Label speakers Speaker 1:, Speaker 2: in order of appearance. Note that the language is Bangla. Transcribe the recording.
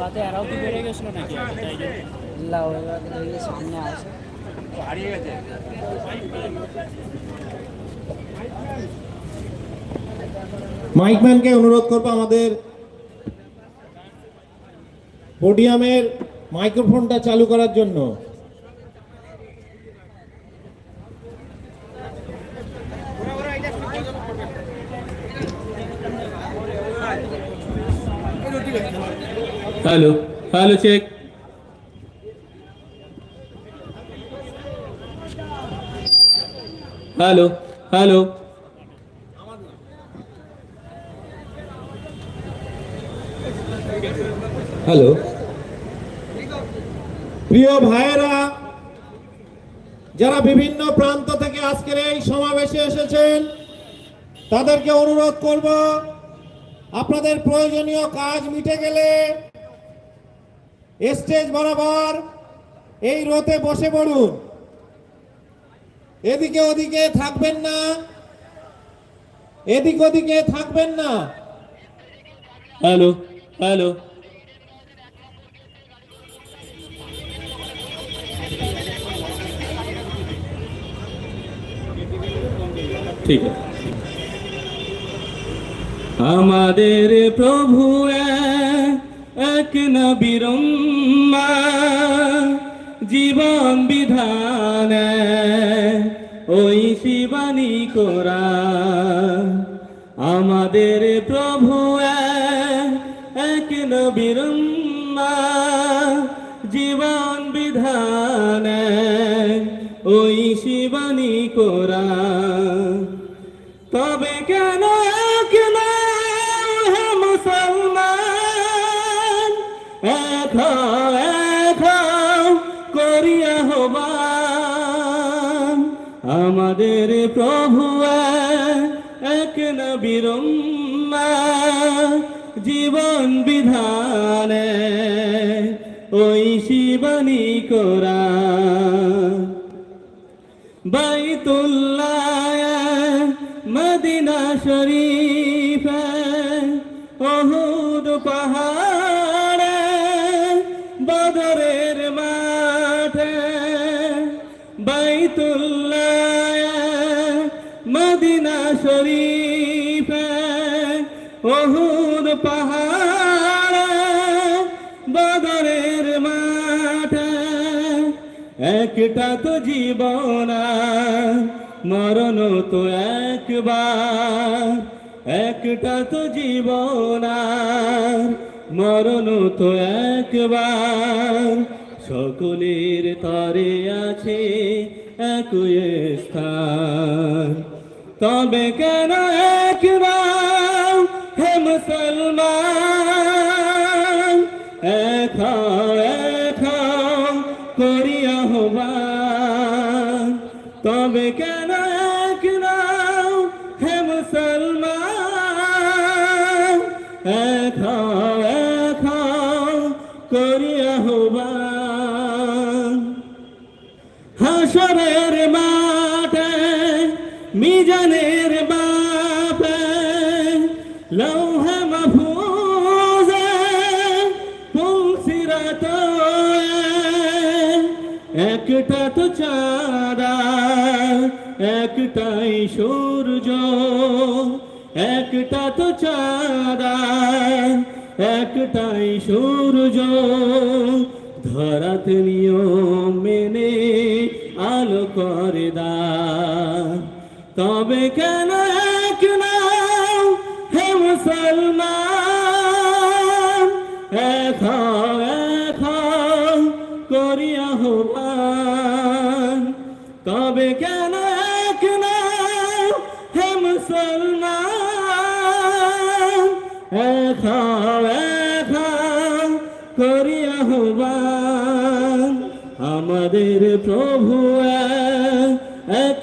Speaker 1: রাতে এরাও কি বেড়ে গেছিল নাকি?
Speaker 2: সামনে আসে
Speaker 3: হারিয়ে গেছে
Speaker 4: মাইকম্যানকে অনুরোধ করব আমাদের পোডিয়ামের মাইক্রোফোনটা চালু করার জন্য।
Speaker 5: Hello hello check hello hello hello
Speaker 4: প্রিয় ভাইয়েরা, যারা বিভিন্ন প্রান্ত থেকে আজকের এই সমাবেশে এসেছেন, তাদেরকে অনুরোধ করব, আপনাদের প্রয়োজনীয় কাজ মিটে গেলে স্টেজ বরাবর এই রোতে বসে পড়ুন। এদিকে ওদিকে থাকবেন না। এদিক ওদিকে থাকবেন না।
Speaker 5: Hello hello. ঠিক আছে। আমাদের প্রভু এক নবীর জীবন বিধান, ওই শিবানী কোরা আমাদের প্রভু এক নবীর জীবন বিধান, ওই শিবানী কোরা তবে কেন কেন এখ এখ করিয়া হবান আমাদের প্রভু এক নবীর জীবন বিধানে ওই শিবানী কোরা। বাইতুল্লাহ, মদিনা শরীফ অহুদ পাহাড় শরীফ, অহুদ পাহাড়, বদরের মাঠে, একটা তো জীবন মরণ তো একবার, একটা তো জীবন মরণ তো একবার, সকলের তরে আছে একই স্থান। তবে কেন একবার হে মুসলমান? একা একা করিয়া হবান। তবে কেন কেন হে মুসলমান? একা একা করিয়া হবান। হাসরের মাঠে মিজানের বাপে লৌহে মফুজে পুলসিরাত একটা তো চাঁদা, একটাই সূর্য, একটা তো চাঁদা, একটাই সূর্য। ধরাতে নিয়ম মেনে আলো করে দা তবে কেন এক নাও হে মুসলমান? এখ এখ করিয়া হবান তবে কেন এক নাও হে মুসলমান? এখ এখ করিয়া হবান আমাদের প্রভু এক